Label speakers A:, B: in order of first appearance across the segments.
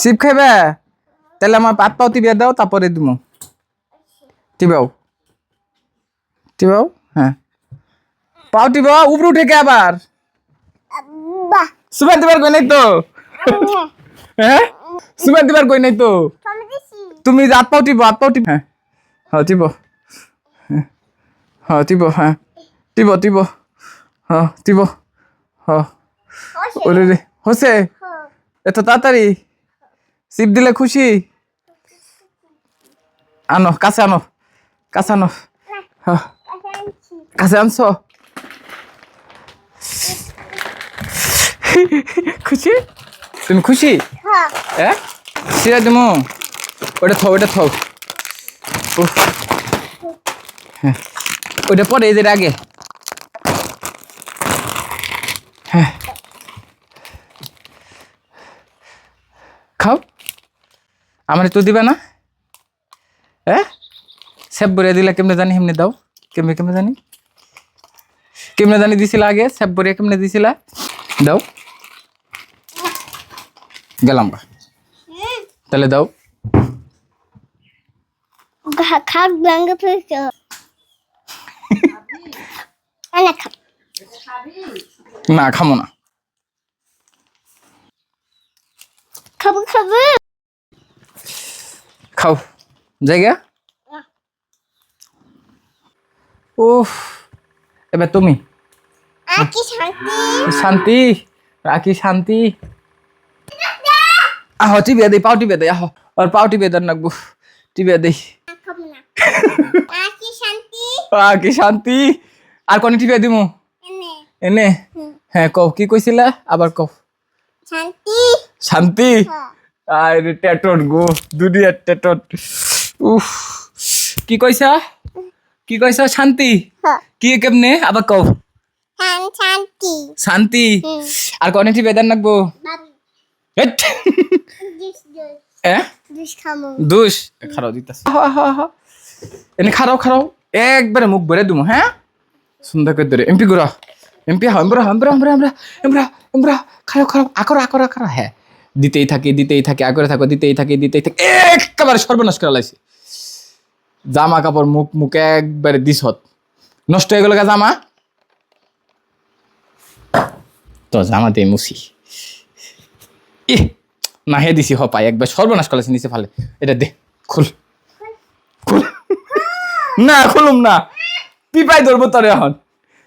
A: Sheep খাইবে? তাহলে আমার পাত পাও টিবিয়া দাও তারপরে দিব টিবাও টিবাও হ্যাঁ। পাও টিবাও উপরে উঠে কে আবার? সুবেন দিবার কই নাই তো? হ্যাঁ? সুবেন দিবার কই নাই তো?
B: তুমি
A: হাত পাও টিপো হাত পাও টিপ। হ্যাঁ। হ্যাঁ টিপো। হ্যাঁ। হ্যাঁ টিপো হ্যাঁ। টিপো টিপো। হ্যাঁ টিপো। হ্যাঁ। ওরে রে। হসে? এত তাড়াতাড়ি? সিপ দিলে খুশি? আনো কাছে আনো কাছে আনো। হ্যাঁ। কাছে আনছো? খুশি? তুমি খুশি?
B: হ্যাঁ।
A: হ্যাঁ সিরা দিমু। ওটা থাও ওটা থাও। উফ। হ্যাঁ। ওইটা পরে এদের আগে খাও। আমার তো দিবে না। হ্যাঁ সেব বরে দিলে কেমনে জানি হেমনে দাও। কেমনে কেমনে জানি? কেমনে জানি দিছিলা আগে সেব বরে কেমনে দিছিলা? দাও। গেলাম গা। তাহলে দাও।
B: খাক ব্যাঙ্গে ফেলছো অনেক খাব
A: না খামো না
B: খাব খাব।
A: খাও। জায়গা? উফ এবার তুমি।
B: শান্তি।
A: শান্তি শান্তি। আহ টিপে দেই পাও টিপে দেই আহ। আর পাও টিপে দেন নাকবো টিপে দেই
B: কি শান্তি
A: আহ কি শান্তি। আর কোন টিপে দিমু?
B: এনে।
A: এনে? হ্যাঁ কও কি কইছিলা? আবার কও।
B: শান্তি।
A: শান্তি?
B: হ্যাঁ।
A: আরে টেটট গো দুনিয়ার টেটট উফ কি কইছা? কি কইছা শান্তি?
B: হ্যাঁ।
A: কি কেমনে? আবার কও।
B: শান্তি।
A: শান্তি?
B: হুম।
A: আর কনেটি
B: জুস খামো।
A: দুষ খারাও দিতাস। এনে খারাও খারাও। একবারে মুখ ভরে দিমু হ্যাঁ? সুন্দর করে ধরে। এমপি গুড়া। এমপি হা এমব্রা এমব্রা এমব্রা এমব্রা এমব্রা এমব্রা খারাও খারাও। আকর আকর আকর। হ্যাঁ। দিতেই থাকে দিতেই থাকে আগরে থাকো, দিতেই থাকে দিতেই থাকে, একেবারে সর্বনাশ করা লাগছে জামা কাপড় মুখ মুখে একবারে দিছত নষ্ট হয়ে গেল জামা? তো জামাতে মুসি না হে দিছি হপাই একবার সর্বনাশ করেছে নিচে ফালে। এটা দে, খুল। খুল। না, খুলুম না। পিপাই ধরবো তোর এখন।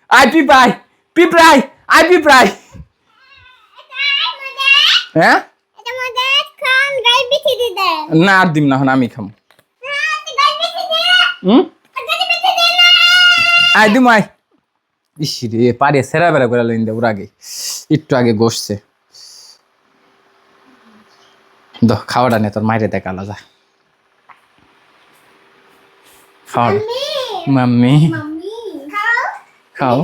A: আই পিপাই পিপড়াই আই পিপড়াই। হ্যাঁ
B: এটা মধ্যে খান গাই বিছি দি দে
A: না আর দিম না এখন আমি খাম। হুম? আই দিম আই ইস রে পারে সেরা বেড়া করে লইন দে ওর আগে। একটু আগে গোসছে। দ খাওয়াটা নে তোর মাইরে দেখ আলাদা। খাওয়াটা। মাম্মি।
B: খাও।